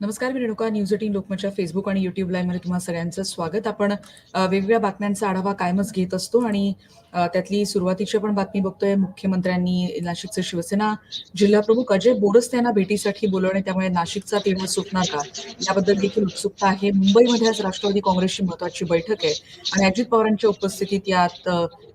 नमस्कार मी Renuka news eighteen लोकमतच्या फेसबुक आणि युट्यूब लाईव्हमध्ये सगळ्यांचं स्वागत. आपण वेगवेगळ्या बातम्यांचा आढावा कायमच घेत असतो आणि त्यातली सुरुवातीची आपण बातमी बघतोय. मुख्यमंत्र्यांनी नाशिकचे शिवसेना जिल्हाप्रमुख अजय बोरस यांना भेटीसाठी बोलवणे त्यामुळे नाशिकचा तिढा सुटणार का? याबद्दल देखील उत्सुकता आहे. मुंबईमध्ये आज राष्ट्रवादी काँग्रेसची महत्वाची बैठक आहे आणि अजित पवारांच्या उपस्थितीत यात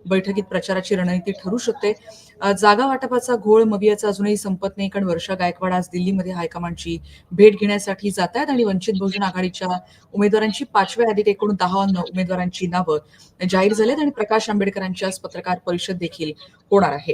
बैठकीत प्रचाराची रणनीती ठरू शकते. जागा वाटपाचा घोळ मवियाचा अजूनही संपत नाही. कारण वर्षा गायकवाड आज दिल्लीमध्ये हायकमांडची भेट घेण्यासाठी जात आहेत आणि वंचित बहुजन आघाडीच्या उमेदवारांची पाचव्या यादीत एकूण दहा उमेदवारांची नावं जाहीर झालेत आणि प्रकाश आंबेडकरांची आज पत्रकार परिषद देखील होणार आहे.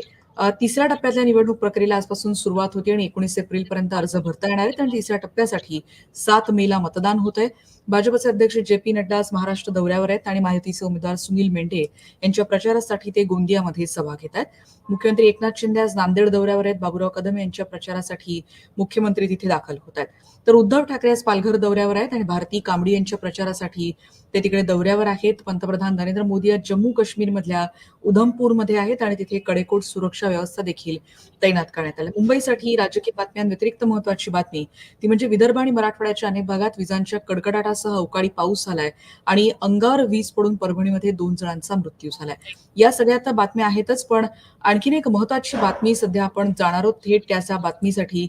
तिसऱ्या टप्प्यातल्या निवडणूक प्रक्रियेला आजपासून सुरुवात होते आणि एकोणीस एप्रिल पर्यंत अर्ज भरता येणार आहेत. आणि तिसऱ्या टप्प्यासाठी सात मेला मतदान होत आहे भाजपचे अध्यक्ष जे पी नड्डा आज महाराष्ट्र दौऱ्यावर आहेत आणि माहितीचे उमेदवार सुनील मेंढे यांच्या प्रचारासाठी ते गोंदियामध्ये सभा घेत आहेत. मुख्यमंत्री एकनाथ शिंदे आज नांदेड दौऱ्यावर आहेत. बाबुराव कदम यांच्या प्रचारासाठी मुख्यमंत्री तिथे दाखल होत आहेत. तर उद्धव ठाकरे आज पालघर दौऱ्यावर आहेत आणि भारती कांबडी यांच्या प्रचारासाठी ते तिकडे दौऱ्यावर आहेत. पंतप्रधान नरेंद्र मोदी आज जम्मू काश्मीरमधल्या उधमपूरमध्ये आहेत आणि तिथे कडेकोट सुरक्षा व्यवस्था देखील तैनात करण्यात आल्या मुंबईसाठी राजकीय बातम्यांव्यतिरिक्त महत्वाची बातमी ती म्हणजे विदर्भ आणि मराठवाड्याच्या अनेक भागात विजांच्या कडकडाटासह अवकाळी पाऊस झालाय आणि अंगावर वीज पडून परभणीमध्ये दोन जणांचा मृत्यू झालाय. या सगळ्या तर बातम्या आहेतच पण आणखीन एक महत्वाची बातमी सध्या आपण जाणार आहोत थेट त्याच्या बातमीसाठी.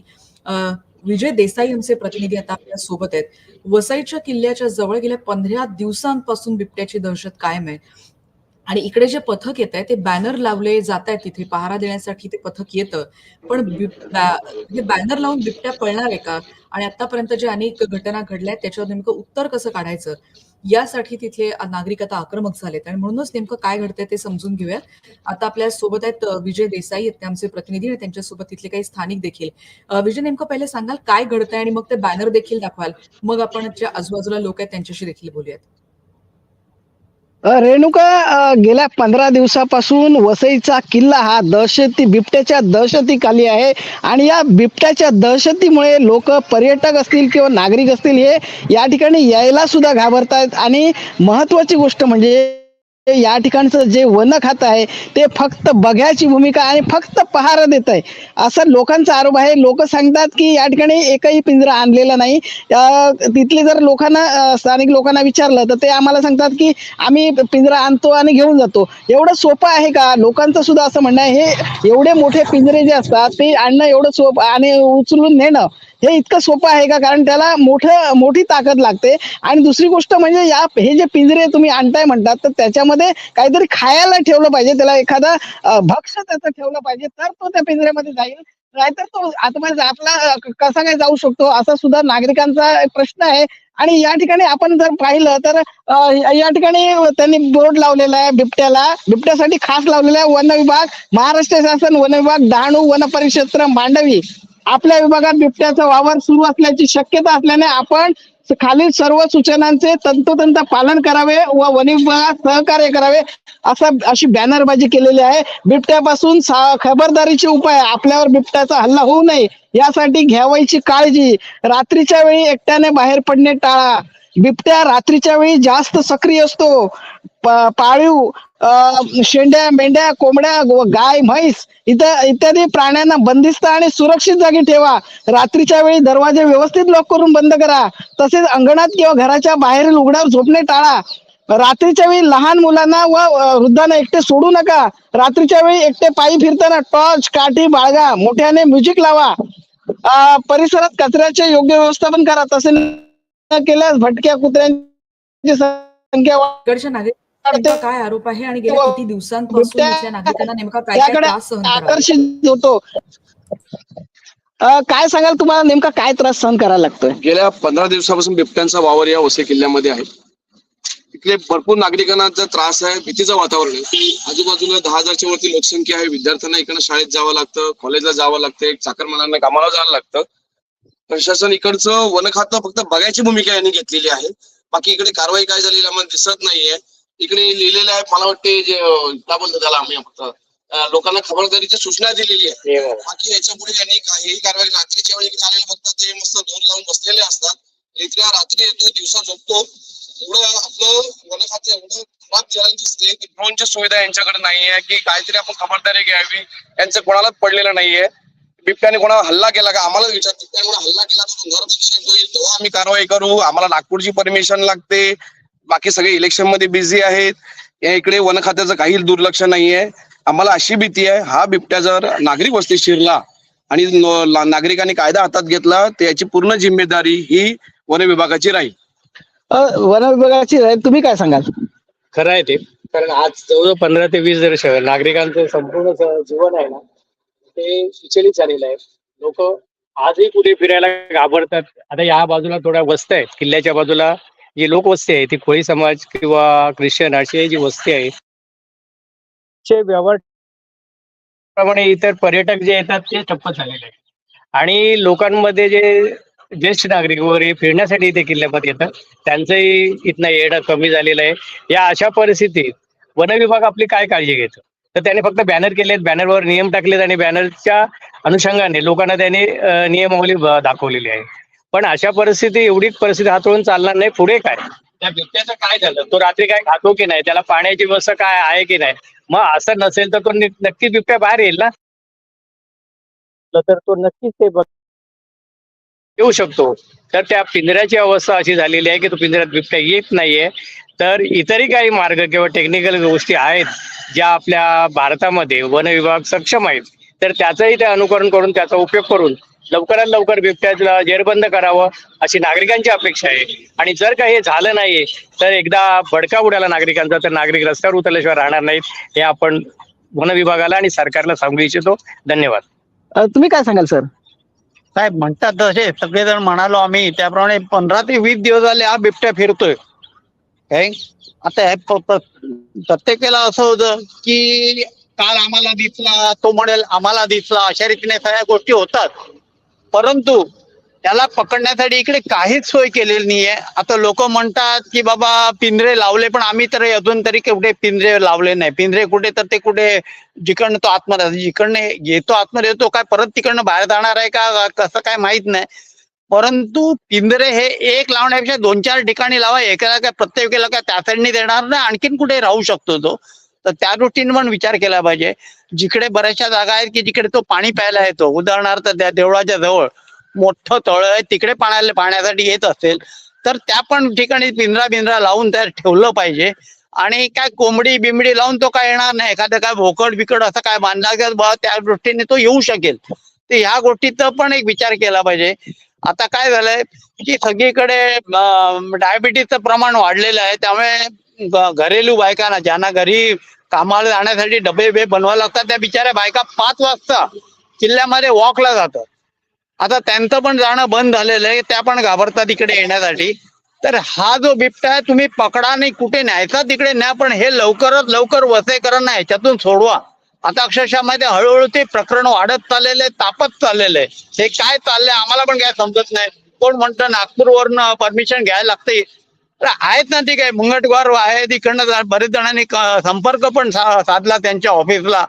विजय देसाई यांचे प्रतिनिधी आता आपल्यासोबत आहेत. वसईच्या किल्ल्याच्या जवळ गेल्या पंधरा दिवसांपासून बिबट्याची दहशत कायम आहे. आणि इकडे जे पथक येत आहे ते बॅनर लावले जात आहेत तिथे पहारा देण्यासाठी ते पथक येतं. पण हे बॅनर लावून बिबट्या पळणार आहे का? आणि आतापर्यंत जे अनेक घटना घडल्या आहेत त्याच्यावर नेमकं उत्तर कसं काढायचं? यासाठी तिथे नागरिक आता आक्रमक झालेत. आणि म्हणूनच नेमकं काय घडतंय ते समजून घेऊया. आता आपल्यासोबत आहेत विजय देसाई आहेत आमचे प्रतिनिधी आणि त्यांच्यासोबत तिथले काही स्थानिक देखील. विजय नेमकं पहिले सांगाल काय घडतंय आणि मग ते बॅनर देखील दाखवाल. मग आपण जे आजूबाजूला लोक आहेत त्यांच्याशी देखील बोलूयात. रेणुका गेल्या पंधरा दिवसापासून वसईचा किल्ला हा दहशती बिबट्याच्या दहशतीखाली आहे आणि या बिबट्याच्या दहशतीमुळे लोक पर्यटक असतील किंवा नागरिक असतील हे या ठिकाणी यायला सुद्धा घाबरतायत. आणि महत्वाची गोष्ट म्हणजे या ठिकाणचं जे वन खातं आहे ते फक्त बघ्याची भूमिका आणि फक्त पहारा देत आहे. असं लोकांचा आरोप आहे. लोक सांगतात की या ठिकाणी एकही पिंजरा आणलेला नाही. तिथले जर लोकांना स्थानिक लोकांना विचारलं तर ते आम्हाला सांगतात की आम्ही पिंजरा आणतो आणि घेऊन जातो. एवढं सोपं आहे का? लोकांचं सुद्धा असं म्हणणं आहे. हे एवढे मोठे पिंजरे जे असतात ते आणणं एवढं सोपं आणि उचलून नेणं हे इतकं सोपं आहे का? कारण त्याला मोठं मोठी ताकद लागते. आणि दुसरी गोष्ट म्हणजे या हे जे पिंजरे तुम्ही आणताय म्हणतात तर त्याच्यामध्ये काहीतरी खायला ठेवलं पाहिजे. त्याला एखादा भक्ष त्याचं ठेवलं पाहिजे तर तो त्या पिंजऱ्यामध्ये जाईल. नाहीतर तो आतमध्ये आपला कसा काय जाऊ शकतो असा सुद्धा नागरिकांचा प्रश्न आहे. आणि या ठिकाणी आपण जर पाहिलं तर या या ठिकाणी त्यांनी बोर्ड लावलेला आहे बिबट्याला. बिबट्यासाठी खास लावलेला आहे वन विभाग महाराष्ट्र शासन वन विभाग डहाणू वन परिक्षेत्र मांडवी. आपल्या विभागात बिबट्याचा वावर सुरू असल्याची शक्यता असल्याने आपण खालील सर्व सूचनांचे तंतोतंत पालन करावे व वन विभागात सहकार्य करावे असा अशी बॅनरबाजी केलेली आहे. बिबट्यापासून खबरदारीचे उपाय आपल्यावर बिबट्याचा हल्ला होऊ नये यासाठी घ्यावायची काळजी. रात्रीच्या वेळी एकट्याने बाहेर पडणे टाळा. बिबट्या रात्रीच्या वेळी जास्त सक्रिय असतो. पाळीव शेंड्या मेंढ्या कोंबड्या व गाय म्हैस इतर इत्यादी प्राण्यांना बंदिस्त आणि सुरक्षित जागी ठेवा. रात्रीच्या वेळी दरवाजे व्यवस्थित लॉक करून बंद करा. तसेच अंगणात किंवा घराच्या बाहेरील उघड्यावर झोपणे टाळा. रात्रीच्या वेळी लहान मुलांना व वृद्धांना एकटे सोडू नका. रात्रीच्या वेळी एकटे पायी फिरताना टॉर्च काठी बाळगा मोठ्याने म्युझिक लावा. परिसरात कचऱ्याचे योग्य व्यवस्थापन करा. तसे केल्यास भटक्या कुत्र्यांची संख्या काय आरोप आहे? आणि गेल्या किती दिवसांपासून नागरिकांना नेमका काय त्रास? आकर्षित होतो. काय सांगाल तुम्हाला नेमका काय त्रास सहन करायला लागतोय? गेल्या पंधरा दिवसापासून बिबट्यांचा वावर या वसई किल्ल्यामध्ये आहे. इथले भरपूर नागरिकांना त्रास आहे भीतीचं वातावरण आहे. आजूबाजूला दहा हजारच्या वरती लोकसंख्या आहे. विद्यार्थ्यांना इकडनं शाळेत जावं लागतं कॉलेजला जावं लागतं चाकरमानांना कामाला जावं लागतं. प्रशासन इकडचं वन खातं फक्त बघायची भूमिका यांनी घेतलेली आहे. बाकी इकडे कारवाई काय झालेली आम्हाला दिसत नाहीये. इकडे लिहिलेलं आहे मला वाटते जे काय बोलतो त्याला आम्ही लोकांना खबरदारीची सूचना दिलेली आहे. बाकी याच्यापुढे यांनी काहीही कारवाई रात्रीच्या वेळी आलेले फक्त ते मस्त दोन लावून बसलेले असतात. इथल्या रात्री येतो दिवसा झोपतो. एवढं आपलं वन खातं एवढं खराब चलन दिसते की ड्रोनची सुविधा यांच्याकडे नाहीये की काहीतरी आपण खबरदारी घ्यावी यांचं कोणालाच पडलेलं नाहीये बिबट्याने कोणावर हल्ला केला का? आम्हाला विचार बिबट्याने कोणा हल्ला केला तर होईल तेव्हा आम्ही कारवाई करू. आम्हाला नागपूरची परमिशन लागते. बाकी सगळे इलेक्शनमध्ये बिझी आहेत. या इकडे वन खात्याचं काही दुर्लक्ष नाहीये. आम्हाला अशी भीती आहे हा बिबट्या जर नागरिक वस्तीत शिरला आणि नागरिकांनी कायदा हातात घेतला तर याची पूर्ण जिम्मेदारी ही वन विभागाची राहील. वन विभागाची राय- तुम्ही काय सांगाल? खरं आहे ते. कारण आज जवळजवळ पंधरा ते वीस वर्ष नागरिकांचं संपूर्ण जीवन आहे ना ते विचलित झालेलं आहे. लोक आजही कुठे फिरायला घाबरतात. आता या बाजूला थोड्या वस्त्या आहेत. किल्ल्याच्या बाजूला जी लोकवस्ती आहे ती कोळी समाज किंवा ख्रिश्चन अशी जी वस्ती आहे चे व्यवहार प्रमाणे इतर पर्यटक जे येतात ते ठप्प झालेले आहेत. आणि लोकांमध्ये जे ज्येष्ठ नागरिक वगैरे फिरण्यासाठी इथे किल्ल्यामध्ये येतात त्यांचंही इथनं येणं कमी झालेलं आहे. या अशा परिस्थितीत वन विभाग आपली काय काळजी घेतो? तर त्याने फक्त बॅनर केलेत बॅनरवर नियम टाकलेत आणि बॅनरच्या अनुषंगाने लोकांना त्याने नियमावली दाखवलेली आहे. पण अशा परिस्थिती एवढी परिस्थिती हाताळून चालणार नाही. पुढे काय? त्या बिबट्याचं काय झालं? तो रात्री काय खातो की नाही? त्याला पाण्याची व्यवस्था काय आहे की नाही? मग असं नसेल तर तो नि- नक्कीच बिबट्या बाहेर येईल ना? तर तो नक्कीच ते बघ येऊ शकतो. तर त्या पिंजऱ्याची अवस्था अशी झालेली आहे की तो पिंजऱ्यात बिबट्या येत नाहीये. तर इतरही काही मार्ग किंवा टेक्निकल गोष्टी आहेत ज्या आपल्या भारतामध्ये वन विभाग सक्षम आहेत. तर त्याचंही ते अनुकरण करून त्याचा उपयोग करून लवकरात लवकर बिबट्याला जेरबंद करावं अशी नागरिकांची अपेक्षा आहे. आणि जर काही हे झालं नाहीये तर एकदा भडका उडाला नागरिकांचा तर नागरिक रस्त्यावर उतरल्याशिवाय राहणार नाहीत. हे आपण वन विभागाला आणि सरकारला सांगू इच्छितो. धन्यवाद. तुम्ही काय सांगाल सर? साहेब म्हणतात तसे सगळेजण म्हणालो आम्ही त्याप्रमाणे पंधरा ते वीस दिवस झाले हा बिबट्या फिरतोय. काय आता हे प्रत्येकाला असं होतं की काल आम्हाला दिसला तो म्हणेल आम्हाला दिसला अशा रीतीने सगळ्या गोष्टी होतात. परंतु त्याला पकडण्यासाठी इकडे काहीच सोय केलेली नाहीये. आता लोक म्हणतात की बाबा पिंजरे लावले पण आम्ही तर अजून तरी कुठे पिंजरे लावले नाही. पिंजरे कुठे तर ते कुठे जिकडनं तो आतमध्ये जिकडनं येतो आतमध्ये येतो काय परत तिकडनं बाहेर जाणार आहे का? कसं काय माहीत नाही. परंतु पिंजरे हे एक लावण्यापेक्षा दोन चार ठिकाणी लावा. एकाला काय प्रत्येकाला काय त्या देणार नाही. आणखीन कुठे राहू शकतो तो? तर त्या दृष्टीने पण विचार केला पाहिजे. जिकडे बऱ्याचशा जागा आहेत की जिकडे तो पाणी प्यायला येतो. उदाहरणार्थ त्या देवळाच्या जवळ मोठं तळ आहे तिकडे पाण्याला पाण्यासाठी येत असेल तर त्या पण ठिकाणी पिंजरा बिंजरा लावून त्या ठेवलं पाहिजे. आणि काय कोंबडी बिंबडी लावून तो काय येणार नाही. एखादं काय भोकड बिकड असं काय बांधला बा त्या दृष्टीने तो येऊ शकेल. तर ह्या गोष्टीचा पण एक विचार केला पाहिजे. आता काय झालंय की सगळीकडे डायबिटीसचं प्रमाण वाढलेलं आहे. त्यामुळे घरेलू बायकांना ज्यांना घरी कामाला जाण्यासाठी डबे बे बनवावे लागतात. त्या बिचाऱ्या बायका पाच वाजता किल्ल्यामध्ये वॉकला जातात. आता त्यांचं पण जाणं बंद झालेलं आहे. त्या पण घाबरतात इकडे येण्यासाठी. तर हा जो बिबटा आहे तुम्ही पकडा नाही कुठे न्यायचा तिकडे न्या पण हे लवकरात लवकर वसेकरण ह्याच्यातून सोडवा. आता अक्षरशः मध्ये हळूहळू ते प्रकरण वाढत चाललेले तापत चाललेले हे काय चाललंय आम्हाला पण काय समजत नाही. कोण म्हणतं नागपूरवरनं परमिशन घ्यायला लागते आहेत ना ते काय मुंगटवार आहे तिकडनं जा- बरेच जणांनी क- संपर्क पण सा- साधला त्यांच्या ऑफिसला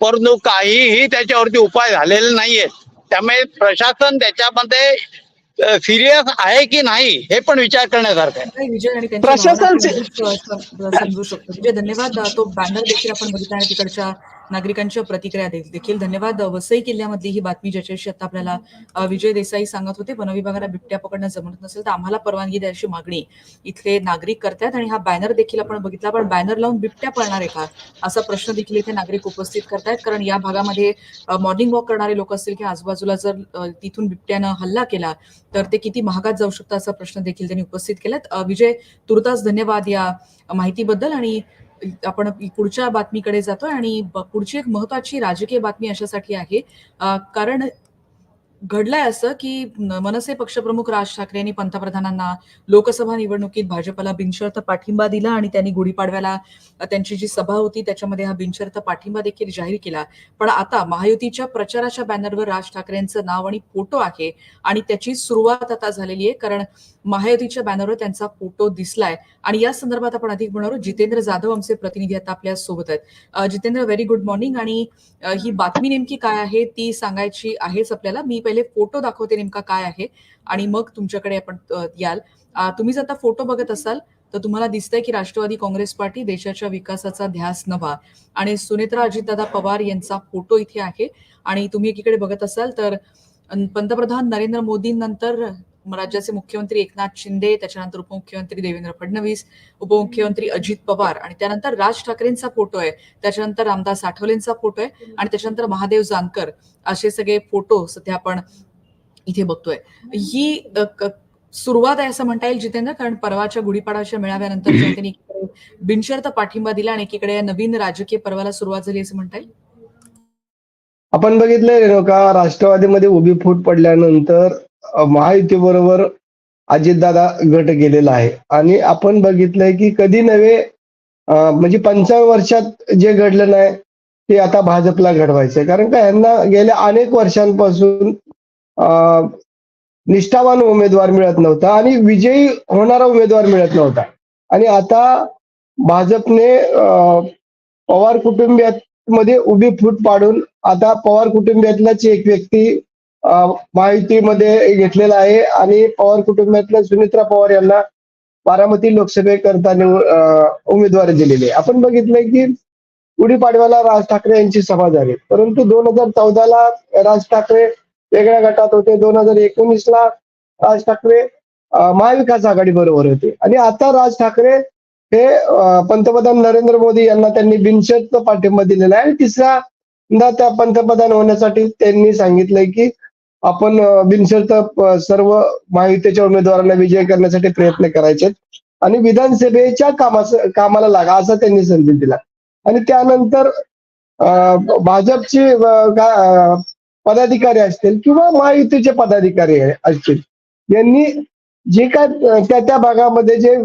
परंतु काहीही त्याच्यावरती उपाय झालेले नाहीये. त्यामुळे प्रशासन त्याच्यामध्ये सिरियस आहे की नाही हे पण विचार करण्यासारखं आहे. प्रशासन समजू शकतो. विजय धन्यवाद तो बॅनर देखील आपण बघितला आणि तिकडच्या नागरिकांच्या प्रतिक्रिया देखील. धन्यवाद. वसई किल्ल्यामधली ही बातमी ज्याच्याशी आता आपल्याला विजय देसाई सांगत होते वनविभागाला बिबट्या पकडणं जमत नसेल तर आम्हाला परवानगी द्यायची मागणी इथले नागरिक करतात आणि हा बॅनर देखील आपण बघितला. पण बॅनर लावून बिबट्या पळणार आहे का? असा प्रश्न देखील इथे नागरिक उपस्थित करतायत. कारण या भागामध्ये मॉर्निंग वॉक करणारे लोक असतील किंवा आजूबाजूला जर तिथून बिबट्यानं हल्ला केला तर ते किती महागात जाऊ शकतं असा प्रश्न देखील त्यांनी उपस्थित केलात. विजय तुर्तास धन्यवाद या माहितीबद्दल आणि आपण पुढच्या बातमीकडे जातोय आणि पुढची एक महत्वाची राजकीय बातमी अशासाठी आहे. कारण घडलंय असं की मनसे पक्षप्रमुख राज ठाकरे यांनी पंतप्रधानांना लोकसभा निवडणुकीत भाजपला बिनशर्त पाठिंबा दिला आणि त्यांनी गुढीपाडव्याला त्यांची जी सभा होती त्याच्यामध्ये हा बिनशर्त पाठिंबा देखील जाहीर केला. पण आता महायुतीच्या प्रचाराच्या बॅनरवर राज ठाकरेंचं नाव आणि फोटो आहे आणि त्याची सुरुवात आता झालेली आहे कारण महायुतीच्या बॅनरवर त्यांचा फोटो दिसलाय. आणि या संदर्भात आपण अधिक बोलणार जितेंद्र जाधव आमचे प्रतिनिधी आता आपल्यासोबत आहेत. जितेंद्र व्हेरी गुड मॉर्निंग आणि ही बातमी नेमकी काय आहे ती सांगायची आहेच आपल्याला. मी पहिले फोटो दाखवते नेमका काय आहे आणि मग तुमच्याकडे आपण याल. तुम्ही जर आता फोटो बघत असाल तर तुम्हाला दिसतंय की राष्ट्रवादी काँग्रेस पार्टी देशाच्या विकासाचा ध्यास नव्हा आणि सुनेत्रा अजितदादा पवार यांचा फोटो इथे आहे. आणि तुम्ही एकीकडे बघत असाल तर पंतप्रधान नरेंद्र मोदींनंतर राज्याचे मुख्यमंत्री एकनाथ शिंदे त्याच्यानंतर उपमुख्यमंत्री देवेंद्र फडणवीस उपमुख्यमंत्री अजित पवार आणि त्यानंतर राज ठाकरेंचा फोटो आहे. त्याच्यानंतर रामदास आठवलेंचा फोटो आहे आणि त्याच्यानंतर महादेव जानकर असे सगळे फोटो सध्या आपण इथे बघतोय. ही क- सुरुवात आहे असं म्हणता येईल जितेंद्र कारण परवाच्या गुढीपाडाच्या मेळाव्यानंतर एकीकडे बिनशर्त पाठिंबा दिला आणि एकीकडे या नवीन राजकीय पर्वाला सुरुवात झाली असं म्हणता येईल. आपण बघितलंय रेणुका राष्ट्रवादीमध्ये उभी फूट पडल्यानंतर महायुतीबरोबर अजितदादा गट गेलेला आहे. आणि आपण बघितलंय की कधी नव्हे म्हणजे पंचावन्न वर्षात जे घडलं नाही ते आता भाजपला घडवायचंय. कारण का यांना गेल्या अनेक वर्षांपासून अ, निष्ठावान उमेदवार मिळत नव्हता आणि विजयी होणारा उमेदवार मिळत नव्हता. आणि आता भाजपने पवार कुटुंबियात मध्ये उभी फूट पाडून आता पवार कुटुंबियातलाच एक व्यक्ती माहितीमध्ये घेतलेलं घेतलेला आहे आणि पवार कुटुंबातल्या सुमित्रा पवार यांना बारामती लोकसभेकरता निव- उमेदवारी दिलेली आहे. आपण बघितलंय की गुढीपाडव्याला राज ठाकरे यांची सभा झाली. परंतु दोन हजार चौदाला राज ठाकरे वेगळ्या गटात होते. दोन हजार एकोणीसला राज ठाकरे महाविकास आघाडी बरोबर होते. आणि आता राज ठाकरे हे पंतप्रधान नरेंद्र मोदी यांना त्यांनी बिनशर्त पाठिंबा दिलेला आहे. आणि तिसऱ्यांदा त्या पंतप्रधान होण्यासाठी त्यांनी सांगितलंय की आपण बिनशर्त सर्व महायुतीच्या उमेदवारांना विजय करण्यासाठी प्रयत्न करायचे आणि विधानसभेच्या कामाचं कामाला लागा असा त्यांनी संधी दिला. आणि त्यानंतर भाजपचे पदाधिकारी असतील किंवा महायुतीचे पदाधिकारी आहे- असतील यांनी जे काय त्या त्या भागामध्ये जे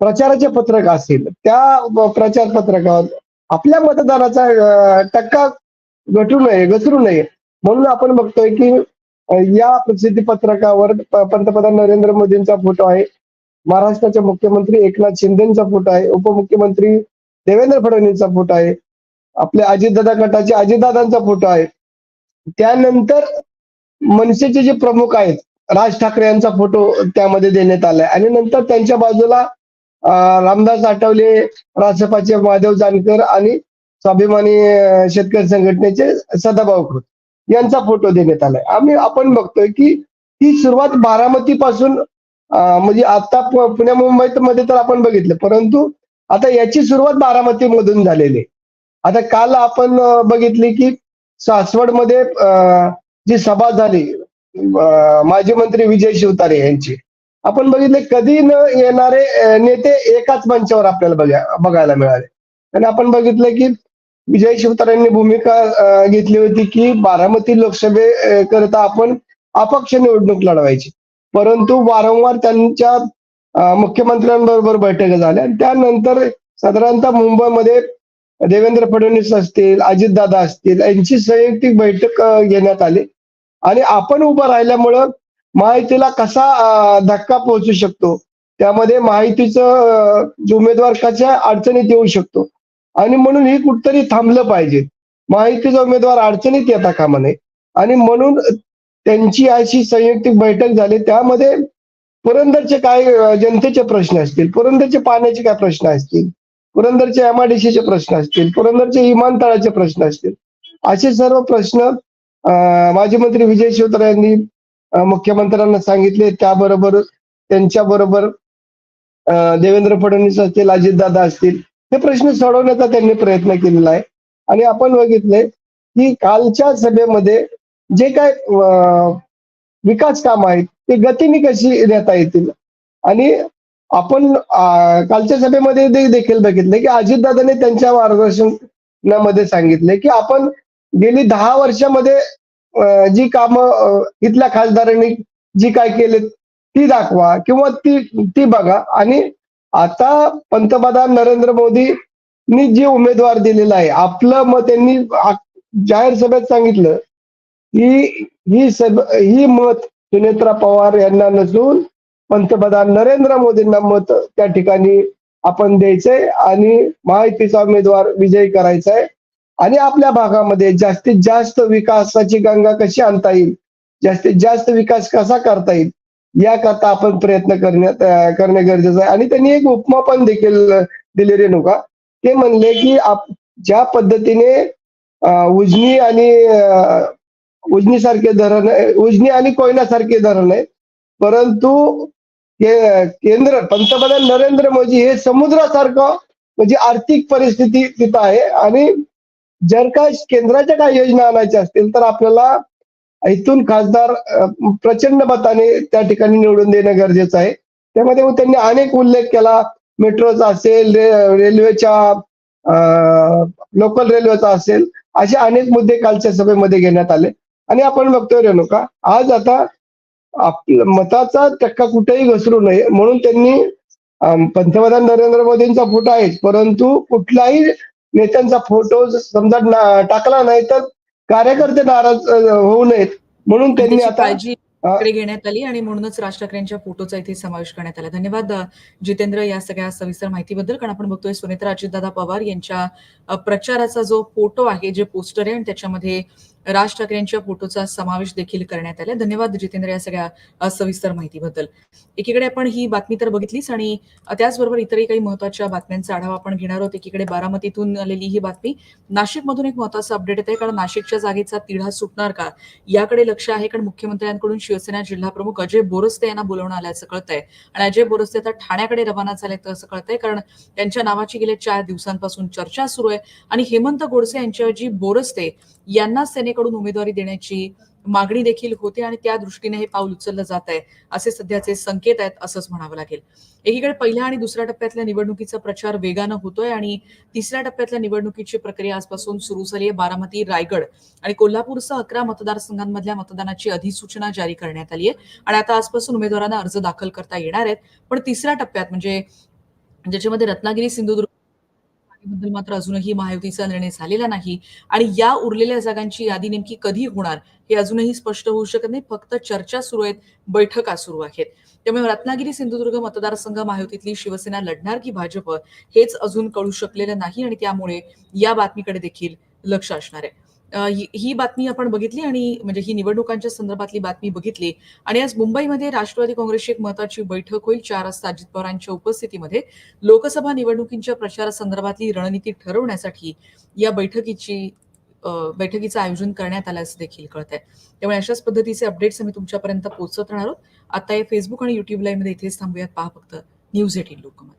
प्रचाराचे पत्रक असतील त्या प्रचार पत्रकावर आपल्या मतदानाचा टक्का घटू नये घसरू नये म्हणून आपण बघतोय की या प्रसिद्धी पत्रकावर पंतप्रधान नरेंद्र मोदींचा फोटो आहे. महाराष्ट्राचे मुख्यमंत्री एकनाथ शिंदेचा फोटो आहे. उपमुख्यमंत्री देवेंद्र फडणवीसचा फोटो आहे. आपल्या अजितदादा गटाचे अजितदादांचा फोटो आहे. त्यानंतर मनसेचे जे प्रमुख आहेत राज ठाकरे यांचा फोटो त्यामध्ये देण्यात आलाय. आणि नंतर त्यांच्या बाजूला रामदास आठवले रासपाचे महादेव जानकर आणि स्वाभिमानी शेतकरी संघटनेचे सदाभाऊ खोत. यांचा फोटो देण्यात आलाय. आम्ही आपण बघतोय की ही सुरुवात बारामती पासून म्हणजे आता पुणे पुण्या मुंबईत मध्ये तर आपण बघितलं. परंतु आता याची सुरुवात बारामती मधून झालेली आहे. आता काल आपण बघितली की सासवडमध्ये जी सभा झाली माजी मंत्री विजय शिवतारे यांची आपण बघितले कधी न येणारे नेते एकाच मंचावर आपल्याला बघा बघायला मिळाले. आणि आपण बघितलं की विजय शिवतारांनी भूमिका घेतली होती की बारामती लोकसभे करता आपण अपक्ष निवडणूक लढवायची. परंतु वारंवार त्यांच्या मुख्यमंत्र्यांबरोबर बैठका झाल्या. आणि त्यानंतर साधारणतः मुंबईमध्ये देवेंद्र फडणवीस असतील अजितदादा असतील यांची संयुक्तिक बैठक घेण्यात आली. आणि आपण उभं राहिल्यामुळं माहितीला कसा धक्का पोहोचू शकतो? त्यामध्ये माहितीचं उमेदवार कशा अडचणीत येऊ शकतो? आणि म्हणून ही कुठतरी थांबलं पाहिजे. माहितीचा उमेदवार अडचणीत येता कामा नये. आणि म्हणून त्यांची अशी संयुक्तिक बैठक झाली. त्यामध्ये पुरंदरचे काय जनतेचे प्रश्न असतील. पुरंदरचे पाण्याचे काय प्रश्न असतील? पुरंदरचे एमआयडीसीचे प्रश्न असतील? पुरंदरचे विमानतळाचे प्रश्न असतील? असे सर्व प्रश्न माजी मंत्री विजय शिवतारे यांनी मुख्यमंत्र्यांना सांगितले. त्याबरोबर त्यांच्या बरोबर देवेंद्र फडणवीस असतील अजितदादा असतील हे प्रश्न सोडवण्याचा त्यांनी प्रयत्न केलेला आहे. आणि आपण बघितले की कालच्या सभेमध्ये जे काय विकास काम आहेत ते गतीने कशी देता येतील? आणि आपण कालच्या सभेमध्ये दे- देखील बघितले की अजितदादाने त्यांच्या मार्गदर्शनामध्ये सांगितले की आपण गेली दहा वर्षामध्ये जी कामं इथल्या खासदारांनी जी काय केले ती दाखवा किंवा ती ती बघा. आणि आता पंतप्रधान नरेंद्र मोदींनी जे उमेदवार दिलेला आहे आपलं मत त्यांनी जाहीर सभेत सांगितलं की ही सब ही मत सुनेत्रा पवार यांना नसून पंतप्रधान नरेंद्र मोदींना मत त्या ठिकाणी आपण द्यायचंय आणि महायुतीचा उमेदवार विजयी करायचा आहे आणि आपल्या भागामध्ये जास्तीत जास्त विकासाची गंगा कशी आणता येईल जास्तीत जास्त विकास कसा करता येईल याकरता आपण प्रयत्न करण्यात करणे गरजेचं आहे. आणि त्यांनी एक उपमा पण देखील दिली रेणुका. ते म्हणले की आप ज्या पद्धतीने उजनी आणि उजनीसारखे उजनी सारखे धरण आहे- उजनी आणि कोयनासारखे धरण आहे परंतु के- केंद्र पंतप्रधान नरेंद्र मोदी हे समुद्रासारखं म्हणजे आर्थिक परिस्थिती तिथं आहे. आणि जर का केंद्राच्या काही योजना आणायच्या असतील तर आपल्याला इथून खासदार प्रचंड मताने त्या ठिकाणी निवडून देणं गरजेचं आहे. त्यामध्ये मग त्यांनी अनेक उल्लेख केला. मेट्रोचा असेल रे- रेल्वेच्या लोकल रेल्वेचा असेल असे अनेक मुद्दे कालच्या सभेमध्ये घेण्यात आले. आणि आपण बघतोय रेणुका आज आता मताचा टक्का कुठेही घसरू नये म्हणून त्यांनी पंतप्रधान नरेंद्र मोदींचा फोटो आहेच परंतु कुठलाही नेत्यांचा फोटो समजा टाकला नाही तर कार्यकर्ते नाराज होऊ नयेत. म्हणून त्यांनी आता घेण्यात आली आणि म्हणूनच राज ठाकरेंच्या फोटोचा इथे समावेश करण्यात आला. धन्यवाद जितेंद्र या सगळ्या सविस्तर माहितीबद्दल. कारण आपण बघतोय सुनेत्रा अजितदादा पवार यांच्या प्रचाराचा जो फोटो आहे जे पोस्टर आहे आणि त्याच्यामध्ये राज ठाकरेंच्या फोटोचा समावेश देखील करण्यात आला. धन्यवाद जितेंद्र या सगळ्या सविस्तर माहितीबद्दल. एकीकडे आपण ही बातमी तर बघितलीच आणि त्याचबरोबर इतरही काही महत्त्वाच्या बातम्यांचा आढावा आपण घेणार आहोत. एकीकडे बारामतीतून आलेली ही बातमी. नाशिकमधून एक महत्त्वाचा अपडेट येत आहे कारण नाशिकच्या जागेचा तिढा सुटणार का? याकडे लक्ष आहे कारण मुख्यमंत्र्यांकडून शिवसेना जिल्हा प्रमुख अजय बोरस्ते यांना बोलवणं आल्याचं कळतंय. आणि अजय बोरस्ते आता ठाण्याकडे रवाना झाले तर असं कळतंय कारण त्यांच्या नावाची गेल्या चार दिवसांपासून चर्चा सुरू आहे. आणि हेमंत गोडसे यांच्याऐवजी बोरस्ते यांना सेनेकडून उमेदवारी देण्याची मागणी देखील होते आणि त्या दृष्टीने हे पाऊल उचललं जात आहे. असे सध्याचे संकेत आहेत असंच म्हणावं लागेल. एकीकडे पहिल्या आणि दुसऱ्या टप्प्यातल्या निवडणुकीचा प्रचार वेगानं होतोय आणि तिसऱ्या टप्प्यातल्या निवडणुकीची प्रक्रिया आजपासून सुरू झाली आहे. बारामती रायगड आणि कोल्हापूरसह अकरा मतदारसंघांमधल्या मतदानाची अधिसूचना जारी करण्यात आली आहे. आणि आता आजपासून उमेदवारांना अर्ज दाखल करता येणार आहेत. पण तिसऱ्या टप्प्यात म्हणजे ज्याच्यामध्ये रत्नागिरी सिंधुदुर्ग बद्दल मात्र अजूनही महायुतीचा निर्णय झालेला नाही. आणि या उरलेल्या जागांची यादी नेमकी कधी होणार हे अजूनही स्पष्ट होऊ शकत नाही. फक्त चर्चा सुरू आहेत बैठका सुरू आहेत. त्यामुळे रत्नागिरी सिंधुदुर्ग मतदारसंघ महायुतीतली शिवसेना लढणार की भाजप हेच अजून कळू शकलेलं नाही. आणि त्यामुळे या बातमीकडे देखील लक्ष असणार आहे. ही बातमी आपण बघितली आणि म्हणजे ही निवडणुकांच्या संदर्भातली बातमी बघितली. आणि आज मुंबईमध्ये राष्ट्रवादी काँग्रेसची एक महत्वाची बैठक होईल. चार वाजता अजित पवारांच्या उपस्थितीमध्ये लोकसभा निवडणुकींच्या प्रचारासंदर्भातली रणनीती ठरवण्यासाठी या बैठकीची बैठकीचं आयोजन करण्यात आलं असं देखील कळत आहे त्यामुळे अशाच पद्धतीचे अपडेट्स आम्ही तुमच्यापर्यंत पोहोचत राहणार आहोत. आता या फेसबुक आणि युट्यूब लाईव्हमध्ये इथेच थांबूयात. पहा फक्त. News eighteen Lokmat.